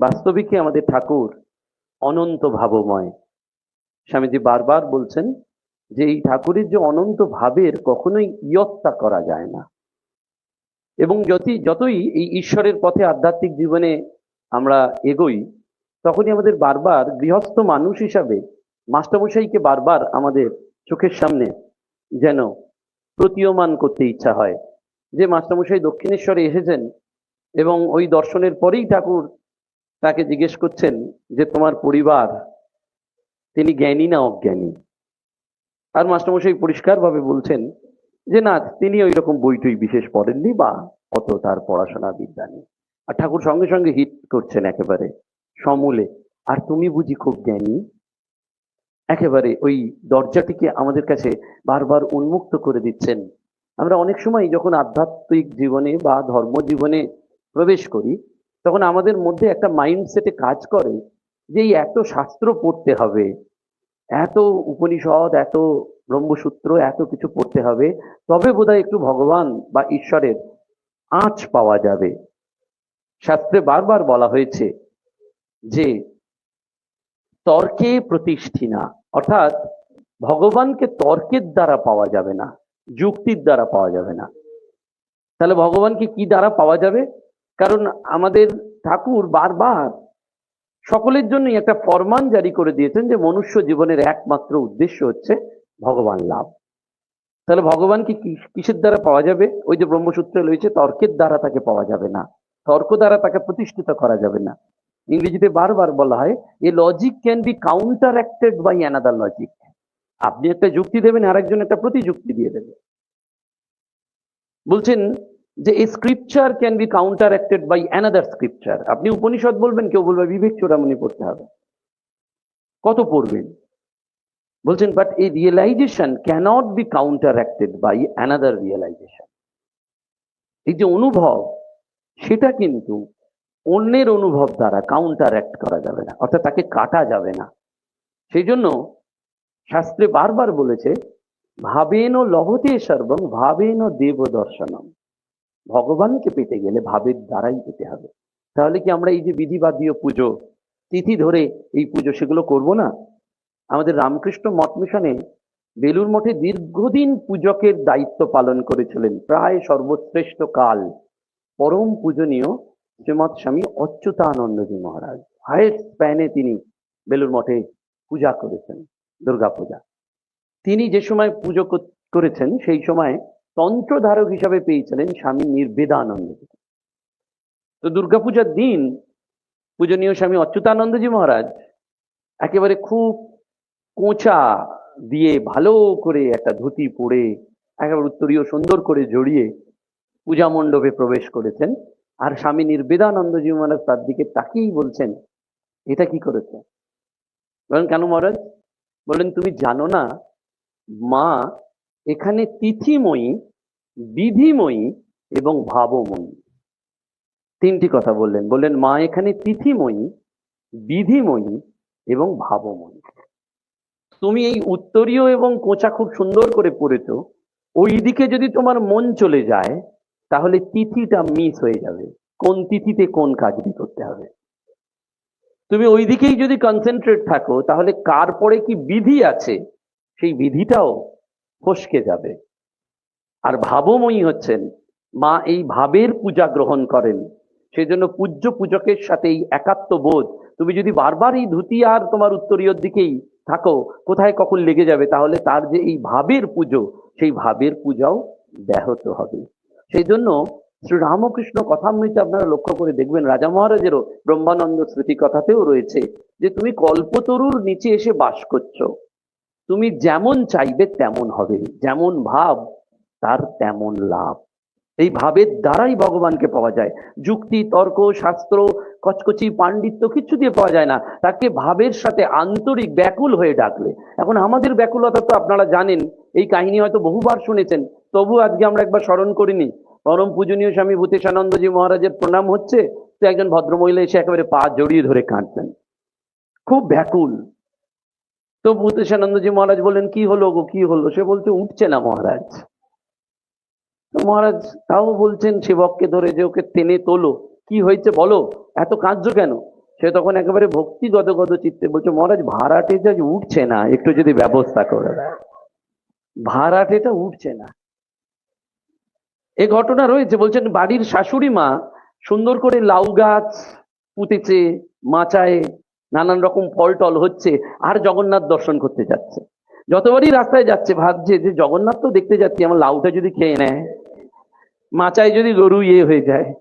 বাস্তবিকই আমাদের ঠাকুর অনন্ত ভাবময়। স্বামীজি বারবার বলছেন যে এই ঠাকুরের যে অনন্ত ভাবের কখনোই ইয়ত্তা করা যায় না। এবং যতই যতই এই ঈশ্বরের পথে আধ্যাত্মিক জীবনে আমরা এগোই, তখনই আমাদের বারবার গৃহস্থ মানুষ হিসাবে মাস্টারমশাইকে বারবার আমাদের চোখের সামনে যেন প্রতীয়মান করতে ইচ্ছা হয়। যে মাস্টারমশাই দক্ষিণেশ্বরে এসেছেন এবং ওই দর্শনের পরেই ঠাকুর তাকে জিজ্ঞেস করছেন যে, তোমার পরিবার তিনি জ্ঞানী না অজ্ঞানী? আর মাস্টারমশাই পরিষ্কারভাবে বলছেন যে, না, তিনি ওই রকম বইটই বিশেষ পড়েননি বা অত তার পড়াশোনা বিদ্যা নেই। আর ঠাকুর সঙ্গে সঙ্গে হিট করছেন একেবারে সমূলে, আর তুমি বুঝি খুব জ্ঞানী? একেবারে ওই দরজাটিকে আমাদের কাছে বারবার উন্মুক্ত করে দিচ্ছেন। আমরা অনেক সময় যখন আধ্যাত্মিক জীবনে বা ধর্ম জীবনে প্রবেশ করি তখন আমাদের মধ্যে একটা মাইন্ডসেটে কাজ করে যে এত শাস্ত্র পড়তে হবে, এত উপনিষদ, এত ব্রহ্মসূত্র, এত কিছু পড়তে হবে, তবে বোধহয় একটু ভগবান বা ঈশ্বরের আঁচ পাওয়া যাবে। শাস্ত্রে বারবার বলা হয়েছে যে তর্কে প্রতিষ্ঠিনা, অর্থাৎ ভগবানকে তর্কের দ্বারা পাওয়া যাবে না, যুক্তির দ্বারা পাওয়া যাবে না। তাহলে ভগবানকে কি দ্বারা পাওয়া যাবে? কারণ আমাদের ঠাকুর বারবার সকলের জন্যই একটা ফরমান জারি করে দিয়েছেন যে মনুষ্য জীবনের একমাত্র উদ্দেশ্য হচ্ছে ভগবান লাভ। তাহলে ভগবানকে কিসের দ্বারা পাওয়া যাবে? ওই যে ব্রহ্মসূত্রে রয়েছে, তর্কের দ্বারা তাকে পাওয়া যাবে না। তর্ক দ্বারা তাকে প্রতিষ্ঠিত করা যাবে না। ইংরেজিতে বারবার বলা হয় a logic can be counteracted by another logic আপনি একটা যুক্তি দেবেন, আরেকজন একটা প্রতিযুক্তি দিয়ে দেবে। বলছেন যে এই scripture can be counteracted by another scripture আপনি উপনিষদ বলবেন, কেউ বলবে বিবেক চূড়ামণি পড়তে হবে। কত পড়বেন? বলছেন বাট এই realisation cannot be counteracted by another realisation এই যে অনুভব, সেটা কিন্তু অন্যের অনুভব দ্বারা কাউন্টার অ্যাক্ট করা যাবে না, অর্থাৎ তাকে কাটা যাবে না। সেই জন্য শাস্ত্রে বারবার বলেছে, ভাবেন লহতে সর্বং, ভাবেন দেব দর্শনম ভগবানকে পেতে গেলে ভাবের দ্বারাই পেতে হবে। তাহলে কি আমরা এই যে বিধিবাদীয় পুজো, তিথি ধরে এই পুজো সেগুলো করব না? আমাদের রামকৃষ্ণ মঠ মিশনে বেলুর মঠে দীর্ঘদিন পূজকের দায়িত্ব পালন করেছিলেন প্রায় সর্বশ্রেষ্ঠ কাল। পরম পূজনীয় শ্রীমৎ স্বামী অচ্যুতানন্দজি মহারাজ। হায়েস্ট স্প্যানে তিনি বেলুর মঠে পূজা করেছেন দুর্গা পূজা তিনি যে সময় পুজো করেছেন সেই সময় তন্ত্রধারক হিসাবে পেয়েছিলেন স্বামী নির্বেদানন্দজি তো দুর্গাপূজার দিন পূজনীয় স্বামী অচ্যুতানন্দজি মহারাজ একেবারে খুব কোঁচা দিয়ে ভালো করে একটা ধুতি পরে একেবারে উত্তরীয় সুন্দর করে জড়িয়ে পূজা মণ্ডপে প্রবেশ করেছেন। আর স্বামী নির্বেদানন্দজি মহারাজ তার দিকে তাকিয়েই বলছেন, এটা কি করেছে? বলেন, কেন মহারাজ? বলেন, তুমি জানো না, মা এখানে তিথিময়ী, বিধিময়ী এবং ভাবময়ী। তিনটি কথা বললেন। বললেন, মা, এখানে তিথিময়ী, বিধিময়ী এবং ভাবময়ী। তুমি এই উত্তরীয় এবং কোঁচা খুব সুন্দর করে পড়েছো। ওই দিকে যদি তোমার মন চলে যায়, তাহলে তিথিটা মিস হয়ে যাবে। কোন তিথিতে কোন কাজটি করতে হবে? তুমি ওই দিকেই যদি কনসেন্ট্রেট থাকো, তাহলে কার পরে কি বিধি আছে, সেই বিধিটাও ফসকে যাবে। আর ভাবময়ী হচ্ছেন। মা এই ভাবের পূজা গ্রহণ করেন। সেই জন্য পূজ্য পূজকের সাথে এই একাত্ম বোধ। তুমি যদি বারবার এই ধুতি আর তোমার উত্তরীয়র দিকেই থাকো, কোথায় কখন লেগে যাবে? তাহলে তার যে এই ভাবের পুজো, সেই ভাবের পূজাও ব্যাহত হবে। সেই জন্য শ্রী রামকৃষ্ণ কথামৃতে আপনারা লক্ষ্য করে দেখবেন, রাজা মহারাজেরও ব্রহ্মানন্দ স্মৃতি কথাতেও রয়েছে যে, তুমি কল্পতরুর নিচে এসে বাস করছ। তুমি যেমন চাইবে তেমন হবে। যেমন ভাব, তার তেমন লাভ। এই ভাবের দ্বারাই ভগবানকে পাওয়া যায়। যুক্তি, তর্ক, শাস্ত্র, কচকচি, পাণ্ডিত্য কিছু দিয়ে পাওয়া যায় না। তাকে ভাবের সাথে আন্তরিক ব্যাকুল হয়ে ডাকলে। এখন আমাদের ব্যাকুলতা তো আপনারা জানেন, এই কাহিনী হয়তো বহুবার শুনেছেন। তবু আজকে আমরা একবার স্মরণ করিনি। পরম পূজনীয় স্বামী ভূতেশানন্দজি মহারাজের প্রণাম হচ্ছে। তো একজন ভদ্রমহিলা এসে একেবারে পা জড়িয়ে ধরে কাঁদছেন খুব ব্যাকুল। তো ভূতেশানন্দজি মহারাজ বললেন, কি হলো গো, কি হলো? সে বলছে, উঠছে না মহারাজ। তো মহারাজ তাও বলছেন, সেবককে ধরে যে ওকে টেনে তোলো। কি হয়েছে বলো? এত কাঁদছো কেন? সে তখন একেবারে ভক্তি গদ গদ চিত্তে বলছে, মহারাজ, ভাড়াটে যা উঠছে না, একটু যদি ব্যবস্থা করে ভাড়াটেটা উঠছে না। এ ঘটনা রয়েছে, বলছেন, বাড়ির শাশুড়ি মা সুন্দর করে লাউ গাছ পুঁতেছে, মাচায় নানান রকম ফল টল হচ্ছে, আর জগন্নাথ দর্শন করতে যাচ্ছে। যতবারই রাস্তায় যাচ্ছে, ভাবছে যে জগন্নাথ তো দেখতে যাচ্ছি, আমার লাউটা যদি খেয়ে নেয়, মাচায় যদি গরু ইয়ে হয়ে যায়।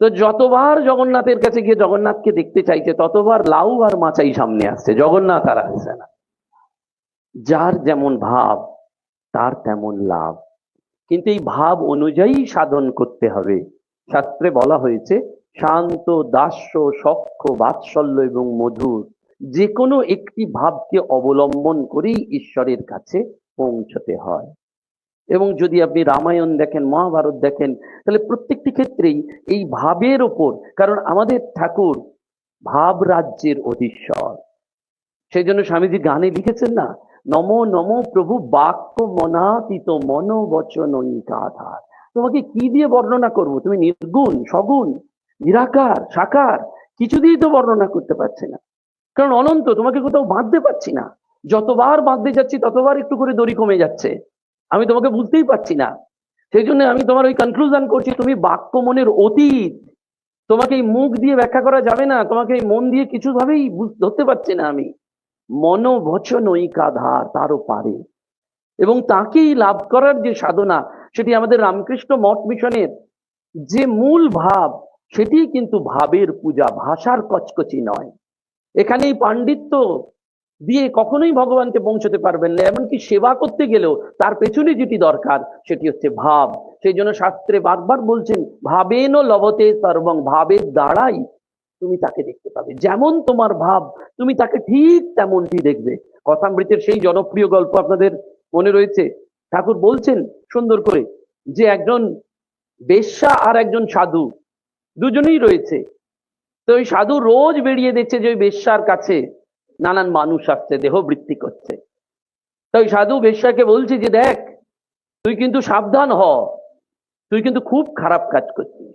তো যতবার জগন্নাথের কাছে গিয়ে জগন্নাথকে দেখতে চাইছে, ততবার লাউ আর মাচাই সামনে আসছে, জগন্নাথ আর আসছে না। যার যেমন ভাব, তার তেমন লাভ। কিন্তু এই ভাব অনুযায়ী সাধন করতে হবে। শাস্ত্রে বলা হয়েছে শান্ত, দাস্য, সখ্য, বাৎসল্য এবং মধুর যে কোনো একটি ভাবকে অবলম্বন করেই ঈশ্বরের কাছে পৌঁছতে হয়। এবং যদি আপনি রামায়ণ দেখেন, মহাভারত দেখেন, তাহলে প্রত্যেকটি ক্ষেত্রেই এই ভাবের ওপর, কারণ আমাদের ঠাকুর ভাব রাজ্যের অধীশ্বর। সেই জন্য স্বামীজি গানে লিখেছেন না, নম নম প্রভু বাক্য মনাতীত মন বচন আধার তোমাকে কি দিয়ে বর্ণনা করব? তুমি নির্গুণ, সগুণ? নিরাকার, সাকার কিছু দিয়েই তো বর্ণনা করতে পারছে না। কারণ অনন্ত, তোমাকে কোথাও বাঁধতে পারছি না। যতবার বাঁধতে যাচ্ছি, ততবার একটু করে দড়ি কমে যাচ্ছে। আমি তোমাকে বুঝতেই পারছি না। সেই জন্য আমি তোমার ওই কনক্লুশন করছি, তুমি বাক্য মনের অতীত। তোমাকে এই মুখ দিয়ে ব্যাখ্যা করা যাবে না। তোমাকে এই মন দিয়ে কিছু ভাবেই ধরতে পারছি না আমি। মনোবচন ঐকাধার তারও পারে। এবং তাকেই লাভ করার যে সাধনা, সেটি আমাদের রামকৃষ্ণ মঠ মিশনের যে মূল ভাব সেটি কিন্তু ভাবের পূজা, ভাষার কচকচি নয়। এখানেই পাণ্ডিত্য দিয়ে কখনোই ভগবানকে পৌঁছতে পারবেন না, এমনকি সেবা করতে গেলেও তার পেছনে যেটি দরকার, সেটি হচ্ছে ভাব। সেই জন্য শাস্ত্রে বারবার বলছেন, ভাবেন লবতে সর্বং, ভাবের দ্বারাই তুমি তাকে দেখতে পাবে। যেমন তোমার ভাব, তুমি তাকে ঠিক তেমনটি দেখবে। কথামৃতের সেই জনপ্রিয় গল্প আপনাদের মনে রয়েছে। ঠাকুর বলছেন সুন্দর করে যে একজন বেশ্যা আর একজন সাধু দুজনেই রয়েছে। তো ওই সাধু রোজ বেরিয়ে দেখছে যে ওই বেশ্যার কাছে নানান মানুষ আসছে, দেহবৃত্তি করছে। তো ওই সাধু বেশ্যাকে বলছে যে, দেখ, তুই কিন্তু সাবধান হ। তুই কিন্তু খুব খারাপ কাজ করছিস।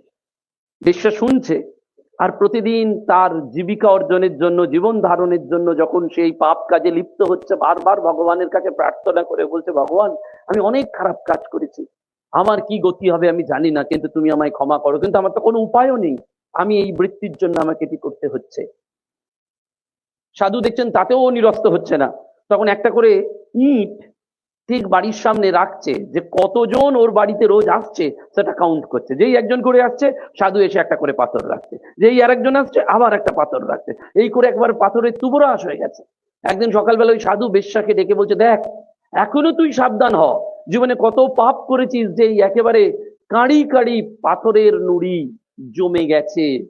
বেশ্যা শুনছে আর প্রতিদিন তার জীবিকা অর্জনের জন্য, জীবন ধারণের জন্য যখন সেই পাপ কাজে লিপ্ত হচ্ছে, বারবার ভগবানের কাছে প্রার্থনা করে বলছে, ভগবান, আমি অনেক খারাপ কাজ করেছি। আমার কি গতি হবে আমি জানি না, কিন্তু তুমি আমায় ক্ষমা করো। কিন্তু আমার তো কোনো উপায়ও নেই। আমি এই বৃত্তির জন্য আমাকে এটি করতে হচ্ছে। সাধু দেখছেন, তাতেও নিরস্ত হচ্ছে না। তখন একটা করে ইট ঠিক বাড়ির সামনে রাখছে যে কতজন ওর বাড়িতে রোজ আসছে, সেটা কাউন্ট করছে। যেই একজন করে আসছে, সাধু এসে একটা করে পাথর রাখছে। যেই আরেকজন আসছে, আবার একটা পাথর রাখছে। এই করে একবার পাথরের তুবরাস হয়ে গেছে। একদিন সকালবেলা ওই সাধু বেশ্যাকে ডেকে বলছে, দেখ, এখনও তুই সাবধান হ। জীবনে কত পাপ করেছিস যে একেবারে কাঁড়ি কাঁড়ি পাথরের নুড়ি জমে গেছে।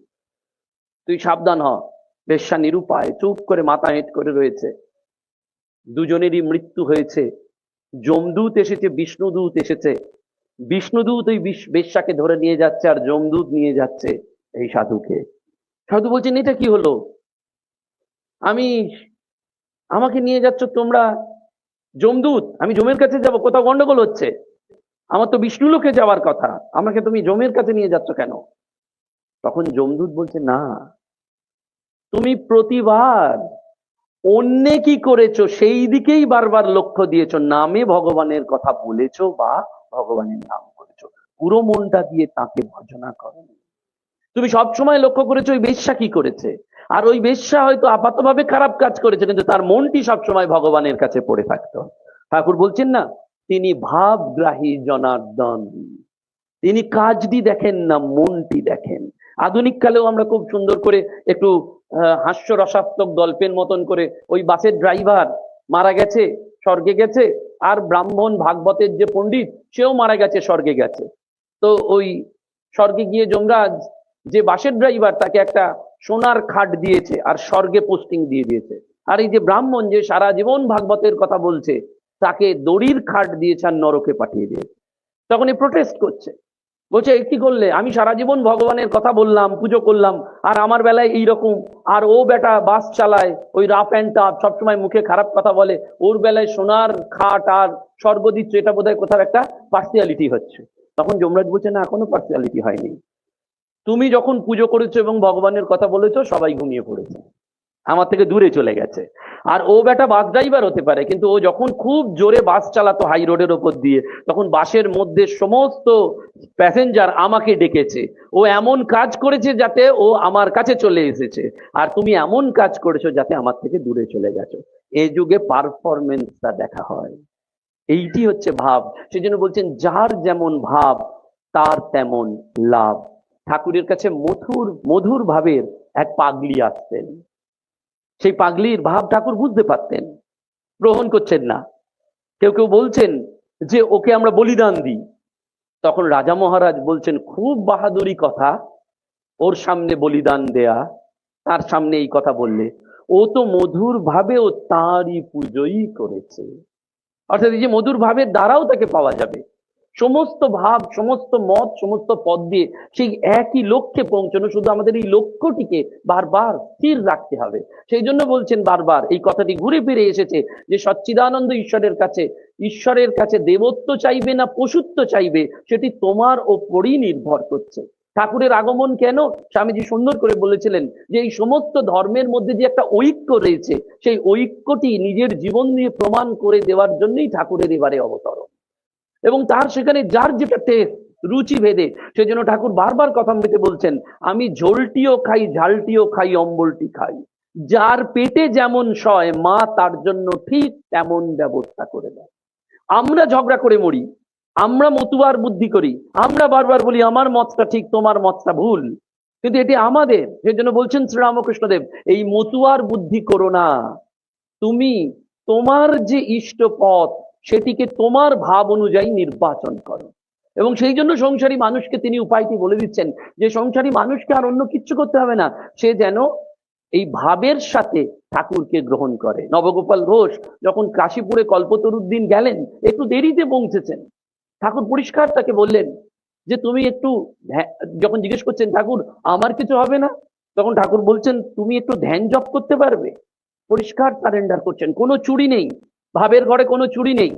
তুই সাবধান হ, বেশ্যা নিরুপায়, চুপ করে মাথা হেঁট করে রয়েছে। দুজনেরই মৃত্যু হয়েছে। যমদূত এসেছে, বিষ্ণুদূত এসেছে। বিষ্ণুদূত ওই বিশ- বেশ্যাকে ধরে নিয়ে যাচ্ছে আর যমদূত নিয়ে যাচ্ছে এই সাধুকে। সাধু বলছেন এটা কি হলো? আমি আমাকে নিয়ে যাচ্ছ তোমরা? যমদূত আমি জমের কাছে যাব, কোথাও গন্ডগোল হচ্ছে। আমার তো বিষ্ণু লোকে যাওয়ার কথা, আমাকে তুমি জমের কাছে নিয়ে যাচ্ছ কেন? তখন যমদূত বলছে, না, তুমি প্রতিবার অন্যে কি করেছ, সেই দিকেই বারবার লক্ষ্য দিয়েছ, নামে ভগবানের কথা বলেছ বা ভগবানের নাম করেছ। পুরো মনটা দিয়ে তাকে ভজনা করো। তুমি সবসময় লক্ষ্য করেছ ওই বেশ্যা কি করেছে? আর ওই বেশ্যা হয়তো আপাতভাবে খারাপ কাজ করেছে কিন্তু তার মনটি সবসময় ভগবানের কাছে পড়ে থাকতো। ঠাকুর বলছেন না তিনি ভাবগ্রাহী জনার্দন। তিনি কাজটি দেখেন না মনটি দেখেন। আধুনিক কালেও আমরা খুব সুন্দর করে একটু আহ, হাস্যরসাত্মক গল্পের মতন করে ওই বাসের ড্রাইভার মারা গেছে স্বর্গে গেছে আর ব্রাহ্মণ ভাগবতের যে পণ্ডিত সেও মারা গেছে স্বর্গে গেছে। তো ওই স্বর্গে গিয়ে যমরাজ যে বাসের ড্রাইভার তাকে একটা সোনার খাট দিয়েছে আর স্বর্গে পোস্টিং দিয়ে দিয়েছে। আর এই যে ব্রাহ্মণ যে সারা জীবন ভাগবতের কথা বলছে, তাকে দড়ির খাট দিয়েছে আর নরকে পাঠিয়ে দিয়েছে। তখন এই প্রোটেস্ট করছে। বলছে, এ কি করলে? আমি সারা জীবন ভগবানের কথা বললাম, পুজো করলাম, আর আমার বেলায় এইরকম। আর ও বেটা বাস চালায়, ওই রাফ অ্যান্ড টাফ সবসময় মুখে খারাপ কথা বলে। ওর বেলায় সোনার খাট আর স্বর্গ দিচ্ছে, এটা বোধহয় কোথাও একটা পার্সিয়ালিটি হচ্ছে। তখন যমরাজ বলছে, না কোনো পার্সিয়ালিটি হয়নি। তুমি যখন পুজো করেছ এবং ভগবানের কথা বলেছ, সবাই ঘুমিয়ে পড়েছে। আমার থেকে দূরে চলে গেছে। আর ও বেটা বাস ড্রাইভার হতে পারে, কিন্তু ও যখন খুব জোরে বাস চালাতো হাই রোডের ওপর দিয়ে, তখন বাসের মধ্যে সমস্ত প্যাসেঞ্জার আমাকে ডেকেছে। ও এমন কাজ করেছে যাতে ও আমার কাছে চলে এসেছে। আর তুমি এমন কাজ করেছ যাতে আমার থেকে দূরে চলে গেছো। এই যুগে পারফরমেন্সটা দেখা হয়। এইটি হচ্ছে ভাব। সেই জন্য বলছেন, যার যেমন ভাব, তার তেমন লাভ। ঠাকুরের কাছে মধুর মধুর ভাবের এক পাগলি আসতেন। সেই পাগলির ভাব ঠাকুর বুঝতে পারতেন। গ্রহণ করছেন না। কেউ কেউ বলছেন যে, ওকে আমরা বলিদান দিই। তখন রাজা মহারাজ বলছেন, খুব বাহাদুরি কথা। ওর সামনে বলিদান দেয়া। তার সামনে এই কথা বললে, ও তো মধুর ভাবে ও তারই পুজোই করেছে অর্থাৎ এই যে মধুর ভাবের দ্বারাও তাকে পাওয়া যাবে। সমস্ত ভাব, সমস্ত মত, সমস্ত পদ দিয়ে সেই একই লক্ষ্যে পৌঁছানো শুধু আমাদের এই লক্ষ্যটিকে বারবার স্থির রাখতে হবে। সেই জন্য বলছেন বারবার, এই কথাটি ঘুরে ফিরে এসেছে যে সচ্চিদানন্দ ঈশ্বরের কাছে ঈশ্বরের কাছে দেবত্ব চাইবে না পশুত্ব চাইবে, সেটি তোমার ওপরই নির্ভর করছে। ঠাকুরের আগমন কেন? স্বামীজি সুন্দর করে বলেছিলেন যে এই সমস্ত ধর্মের মধ্যে যে একটা ঐক্য রয়েছে, সেই ঐক্যটি নিজের জীবন দিয়ে প্রমাণ করে দেওয়ার জন্যই ঠাকুরের এবারে অবতরণ। এবং তার সেখানে যার যেটা টেস্ট রুচি ভেদে, সেজন্য ঠাকুর বারবার কথা কথামৃতে বলছেন, আমি ঝোলটিও খাই, ঝালটিও খাই, অম্বলটি খাই। যার পেটে যেমন সয়, মা তার জন্য ঠিক তেমন ব্যবস্থা করে দেয়। আমরা ঝগড়া করে মরি, আমরা মতুয়ার বুদ্ধি করি, আমরা বারবার বলি, আমার মতটা ঠিক, তোমার মতটা ভুল। কিন্তু এটি আমাদের, সেজন্য বলছেন শ্রীরামকৃষ্ণদেব, এই মতুয়ার বুদ্ধি করো না। তুমি তোমার যে ইষ্ট পথ সেটিকে তোমার ভাব অনুযায়ী নির্বাচন করো। এবং সেই জন্য সংসারী মানুষকে তিনি উপায়টি বলে দিচ্ছেন যে সংসারী মানুষকে আর অন্য কিচ্ছু করতে হবে না। সে যেন এই ভাবের সাথে ঠাকুরকে গ্রহণ করে। নবগোপাল ঘোষ যখন কাশীপুরে কল্পতরুর দিন গেলেন, একটু দেরিতে পৌঁছেছেন। ঠাকুর পরিষ্কার তাকে বললেন যে, তুমি একটু যখন জিজ্ঞেস করছেন, ঠাকুর, আমার কিছু হবে না? তখন ঠাকুর বলছেন, তুমি একটু ধ্যান জপ করতে পারবে? পরিষ্কার সারেন্ডার করছেন, কোনো চুরি নেই। ভাবের ঘরে কোনো চুরি নেই,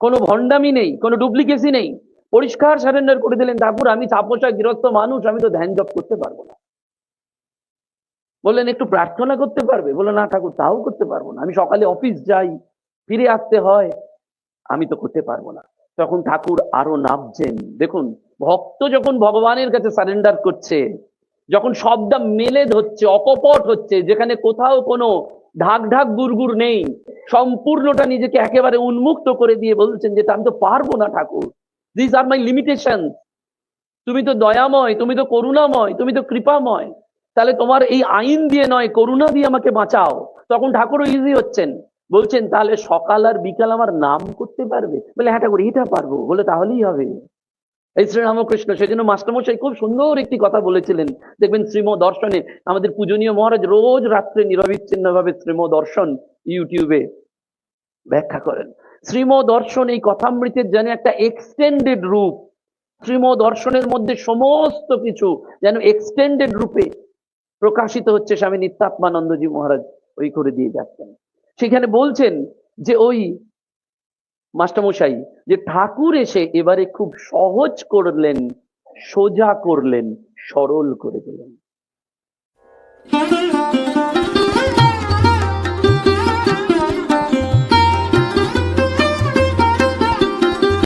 কোনো ভণ্ডামি নেই, কোনো ডুপ্লিকেসি নেই। পরিষ্কার সারেন্ডার করে দিলেন, ঠাকুর, আমি চাপোষা গৃহস্থ মানুষ, আমি তো ধ্যান জপ করতে পারব না। বললেন, একটু প্রার্থনা করতে পারবে? বলল না ঠাকুর, তাও করতে পারব না। আমি সকালে অফিস যাই, ফিরে আসতে হয়, আমি তো করতে পারব না। তখন ঠাকুর আরও নামছেন। দেখুন, ভক্ত যখন ভগবানের কাছে সারেন্ডার করছে, যখন সবটা মেলে ধরছে, অকপট হচ্ছে, যেখানে কোথাও কোনো ঢাক ঢাক গুড়গুড় নেই। সম্পূর্ণটা নিজেকে একেবারে উন্মুক্ত করে দিয়ে বলছেন যে আমি তো পারব না ঠাকুর। দিস আর মাই লিমিটেশন তুমি তো দয়াময়, তুমি তো করুণাময়, তুমি তো কৃপাময়। তাহলে তোমার এই আইন দিয়ে নয়, করুণা দিয়ে আমাকে বাঁচাও। তখন ঠাকুরও ইজি হচ্ছেন। বলছেন, তাহলে সকাল আর বিকাল আমার নাম করতে পারবে? বলে হ্যাঁ ঠাকুর, এটা পারব। বলে, তাহলেই হবে। এই শ্রীরামকৃষ্ণ সেজন্য মাস্টারমশাই খুব সুন্দর একটি কথা বলেছিলেন। দেখবেন শ্রীম দর্শনে আমাদের পূজনীয় মহারাজ রোজ রাত্রে নিরবিচ্ছিন্ন ভাবে শ্রীম দর্শন ইউটিউবে ব্যাখ্যা করেন। শ্রীম দর্শন এই কথামৃতের যেন একটা এক্সটেন্ডেড রূপ। শ্রীম দর্শনের মধ্যে সমস্ত কিছু যেন এক্সটেন্ডেড রূপে প্রকাশিত হচ্ছে স্বামী নিত্যাত্মানন্দজি মহারাজ ওই করে দিয়ে যাচ্ছেন। সেখানে বলছেন যে ওই মাস্টারমশাই যে ঠাকুর এসে এবারে খুব সহজ করলেন সোজা করলেন সরল করে দিলেন।